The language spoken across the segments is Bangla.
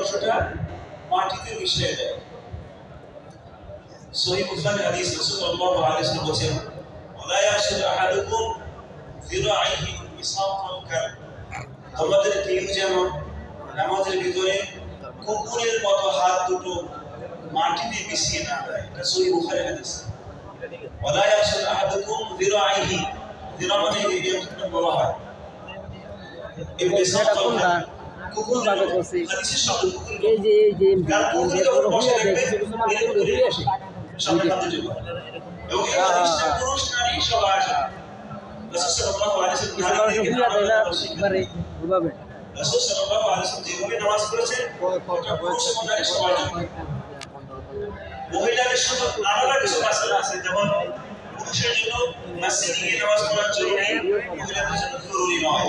অংশটা মাটিতে মিশিয়ে দেয়। সহি বুখারী হাদিস রাসূল সাল্লাল্লাহু আলাইহি বলেছেন ওয়ালা ইয়াশুদ আহাদুকুম যিরাইহি ইসাফাল কাল। তোমাদের কেউ যেন নামাজের ভিতরে কুকুরের মতো হাত দুটো মাটিতে মিশিয়ে না দেয়। এটা সহি বুখারী হাদিস। ওয়ালা ইয়াশুদ আহাদুকুম যিরাইহি যিরা মানে এই অংশটা বলা হয়। ইবনে সাফাল কাল। কুকুর কাগজ বলছি। হাদিসের শব্দ কুকুর এই যে এই যে বসে হয়ে আসে রাসূল সাল্লাল্লাহু আলাইহি ওয়াসাল্লাম যেভাবে নামাজ পড়েছেন মহিলাদের শুধু আলাদা কিছু মাসালা আছে যেমন পুরুষের জন্য নামাজ পড়া জরুরি মহিলাদের জন্য জরুরি নয়।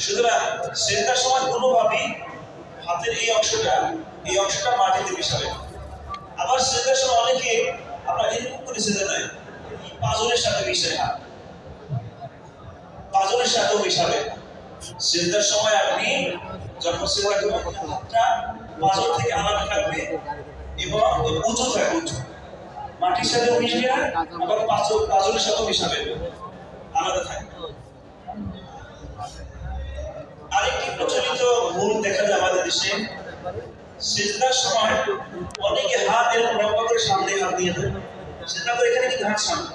সুতরাং সেজদার সময় কোনোভাবেই হাতের এই অংশটা এই অংশটা মাটিতে মিশাবেন আবার সেজদার সময় অনেকে আমরা এরকম করে সেজদা দেয় পাজরের সাথে মিশে হাত পাজরের সাথেও মিশাবেন সেজদার সময় আপনি যখন সেজদা করবেন হাতটা পাজর থেকে আলাদা থাকবে এবং উঁচু থাকবে উঁচু। মাটির সাথেও মিশবে আবার পাজর পাজরের সাথেও মিশাবেন আলাদা থাকবে। আরেকটি প্রচলিত ভুল দেখা যায় আমাদের দেশে। সিজদার সময় অনেকে হাত এরকম লম্বা করে সামনে হাত দিয়ে দেয় সেটা তো এখানে কিন্তু হাত সামনে?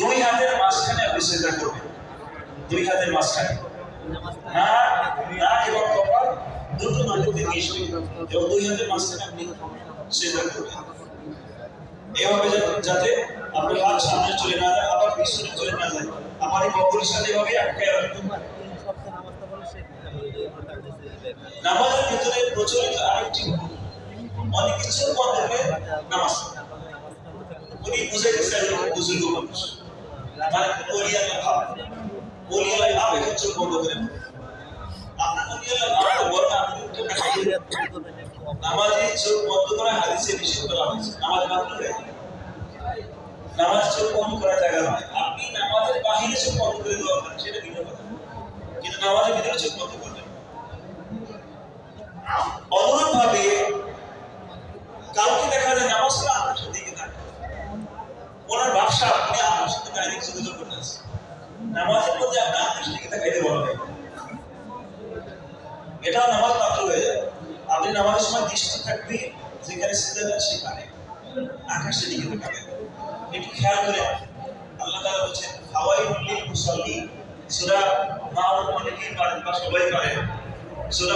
দুই হাতের মাঝখানে আপনি সিজদা করবেন দুই হাতের মাঝখানে না না এবং কপাল দুটো মাটিতে মিশবে এবং দুই হাতের মাঝখানে আপনি সিজদা করবেন এভাবে যাতে আপনার হাত সামনে চলে না যায়, আবার পিছনে চলে না যায় আমার এই কপালের সাথে এভাবে আটকে রাখবেন নামাজের ভিতরে প্রচলিত আরেকটি। অনেকে চোখ বন্ধ নামাজ। উনি বুঝে গেছেন বুজুর্গ মানুষ। মানে ওলিয়ালা ভাব ওলিয়ালা ভাব হচ্ছে বন্ধ করে বড় আপনি নামাজে চোখ বন্ধ করা হাদিসে করা নামাজ চোখ বন্ধ করা জায়গা নয়। আপনি নামাজের বাহিরে চোখ বন্ধ করে দেওয়া সেটা ভিন্ন কথা কিন্তু নামাজের ভিতরে চোখ বন্ধ করবেন অনুরূপ ভাবে কাউকে দেখা যায় নামাজ পড়া আকাশের দিকে তাকায় ওনার ব্যবসা আপনি আপনার ডাইরেক্ট আছে নামাজের মধ্যে আপনি আকাশের দিকে বলা হয় এটাও নামাজ মাত্র হয়ে যায়। আপনি নামাজের সময় দৃষ্টি থাকবে যেখানে সিদ্ধান্ত সেখানে। আকাশের দিকে তাকাবেন একটু খেয়াল করে আল্লাহ তাআলা বলছেন হাওয়াই লিল মুসাল্লি। সূরা মাউন অনেকেই পারেন বা সবাই পারেন। সূরা